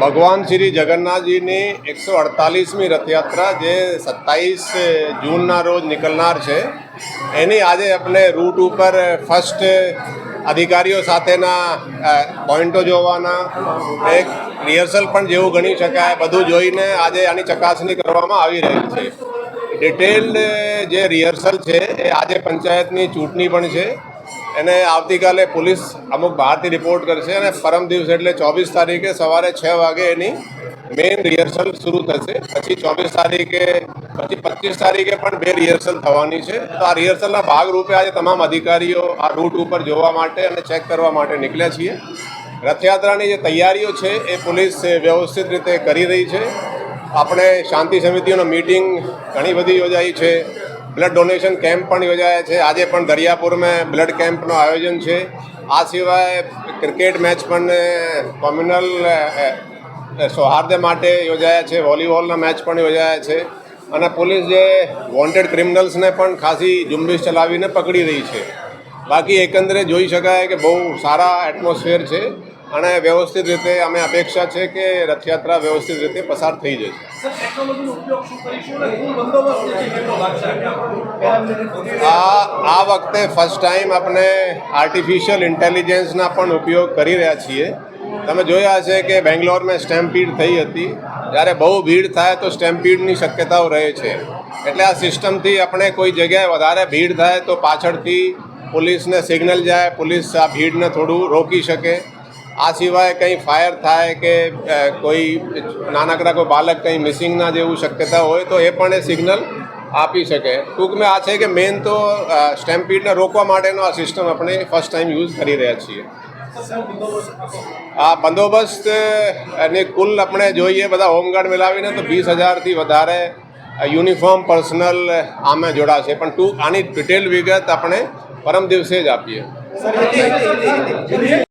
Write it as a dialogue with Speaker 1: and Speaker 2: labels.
Speaker 1: ભગવાન શ્રી જગન્નાથજીની એકસો અડતાલીસમી રથયાત્રા જે સત્તાવીસ જૂનના રોજ નીકળનાર છે, એની આજે આપણે રૂટ ઉપર ફર્સ્ટ અધિકારીઓ સાથેના પોઈન્ટો જોવાના, એક રિહર્સલ પણ જેવું ગણી શકાય, બધું જોઈને આજે આની ચકાસણી કરવામાં આવી રહી છે. ડિટેલ્ડ જે રિહર્સલ છે, એ આજે પંચાયતની ચૂંટણી પણ છે. એને આવતીકાલે પોલીસ અમુક બહારથી રિપોર્ટ કરશે અને પરમ દિવસ એટલે ચોવીસ તારીખે સવારે છ વાગે એની મેઇન રિહર્સલ શરૂ થશે. પછી ચોવીસ તારીખે, પછી પચીસ તારીખે પણ બે રિહર્સલ થવાની છે. તો આ રિહર્સલના ભાગરૂપે આજે તમામ અધિકારીઓ આ રૂટ ઉપર જોવા માટે અને ચેક કરવા માટે નીકળ્યા છીએ. રથયાત્રાની જે તૈયારીઓ છે એ પોલીસ વ્યવસ્થિત રીતે કરી રહી છે. આપણે શાંતિ સમિતિઓનો મીટિંગ ઘણી બધી યોજાઈ છે. બ્લડ ડોનેશન કેમ્પ પણ યોજાયા છે. આજે પણ દરિયાપુરમાં બ્લડ કેમ્પનું આયોજન છે. આ સિવાય ક્રિકેટ મેચ પણ કોમ્યુનલ સૌહાર્દ માટે યોજાયા છે. વોલીબોલના મેચ પણ યોજાયા છે. અને પોલીસ જે વોન્ટેડ ક્રિમિનલ્સને પણ ખાસી ઝુંબેશ ચલાવીને પકડી રહી છે. બાકી એકંદરે જોઈ શકાય કે બહુ સારા એટમોસ્ફિયર છે. અને વ્યવસ્થિત રીતે અમે અપેક્ષા છે કે રથયાત્રા વ્યવસ્થિત રીતે પસાર થઈ જશે
Speaker 2: છે.
Speaker 1: આ આ વખતે ફર્સ્ટ ટાઈમ આપણે આર્ટિફિશિયલ ઇન્ટેલિજન્સના પણ ઉપયોગ કરી રહ્યા છીએ. તમે જોયા હશે કે બેંગ્લોરમાં સ્ટેમ્પીડ થઈ હતી. જ્યારે બહુ ભીડ થાય તો સ્ટેમ્પીડની શક્યતાઓ રહે છે. એટલે આ સિસ્ટમથી આપણે કોઈ જગ્યાએ વધારે ભીડ થાય તો પાછળથી પોલીસને સિગ્નલ જાય પોલીસ આ ભીડને થોડું રોકી શકે. આ સિવાય કંઈ ફાયર થાય કે કોઈ નાનકડા કોઈ બાળક કંઈ મિસિંગના જેવું શક્યતા હોય તો એ પણ એ સિગ્નલ આપી શકે. ટૂંકમાં આ છે કે મેઇન તો સ્ટેમ્પીડને રોકવા માટેનો આ સિસ્ટમ આપણે ફર્સ્ટ ટાઈમ યુઝ કરી રહ્યા છીએ. આ બંદોબસ્ત અને કુલ આપણે જોઈએ બધા હોમગાર્ડ મિલાવીને તો વીસ હજારથી વધારે યુનિફોર્મ પર્સનલ આમાં જોડાશે પણ ટૂંક, આની ડિટેલ વિગત આપણે પરમ દિવસે જ આપીએ.